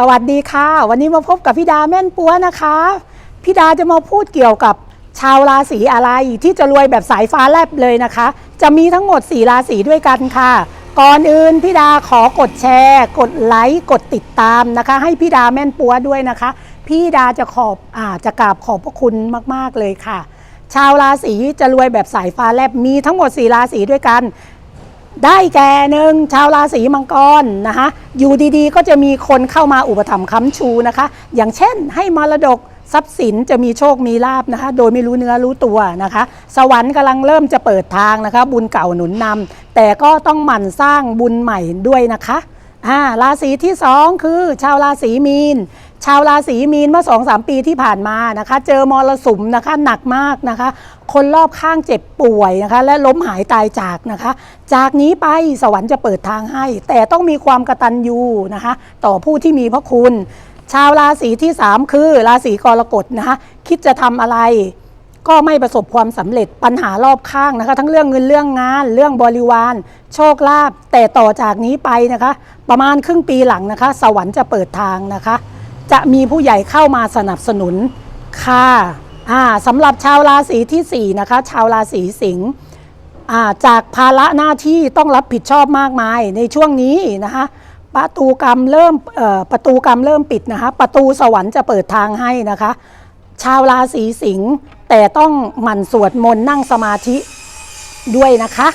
สวัสดีค่ะ วันนี้มาพบกับพี่ดาแม่นปัวนะคะพี่ดาจะมาพูดเกี่ยวกับชาวราศีอะไรที่จะรวยแบบสายฟ้าแลบเลยนะคะ จะมีทั้งหมด 4 ราศีด้วยกันค่ะ ก่อนอื่นพี่ดาขอกดแชร์ กดไลค์กดติดตามนะคะ ให้พี่ดาแม่นปัวด้วยนะคะ พี่ดาจะขอบอาจะกราบขอบพระคุณมาก ๆเลยค่ะ ชาวราศีจะรวยแบบสายฟ้าแลบมีทั้งหมด 4 ราศีด้วยกัน ได้แก่หนึ่งชาวราศีมังกรนะคะอยู่ดีๆ ก็จะมีคนเข้ามาอุปถัมภ์ค้ำชูนะคะ อย่างเช่นให้มรดกทรัพย์สินจะมีโชคมีลาบนะคะ โดยไม่รู้เนื้อรู้ตัวนะคะ สวรรค์กำลังเริ่มจะเปิดทางนะคะ บุญเก่าหนุนนำแต่ก็ต้องหมั่นสร้างบุญใหม่ด้วยนะคะอ่าราศีที่สองคือชาวราศีมีน ชาวราศีมีนเมื่อสองสามปีที่ผ่านมานะคะ เจอมรสุมนะคะหนักมากนะคะ คนรอบข้างเจ็บป่วยนะคะ และล้มหายตายจากนะคะ จากนี้ไปสวรรค์จะเปิดทางให้ แต่ต้องมีความกตัญญูนะคะ ต่อผู้ที่มีพระคุณ ชาวราศีที่ 3 คือราศีกรกฎนะคะ คิดจะทำอะไรก็ไม่ประสบความสำเร็จปัญหารอบข้างนะคะ ทั้งเรื่องเงินเรื่องงาน เรื่องบริวาร โชคลาภแต่ต่อจากนี้ไปนะคะ ประมาณครึ่งปีหลังนะคะ สวรรค์จะเปิดทางนะคะ จะมีผู้ใหญ่เข้ามาสนับสนุนค่ะอ่าสำหรับชาวราศีทีสี่ 4 นะคะ ชาวราศีสิงห์อ่าจากภาระหน้าที่ต้องรับผิดชอบมากมาย ในช่วงนี้นะคะประตูกรรมเริ่มประตูกรรมเริ่มปิดนะคะประตูสวรรค์จะเปิดทางให้นะคะ ชาวราศีสิงห์แต่ต้องหมั่นสวดมนต์นั่งสมาธิด้วยนะคะ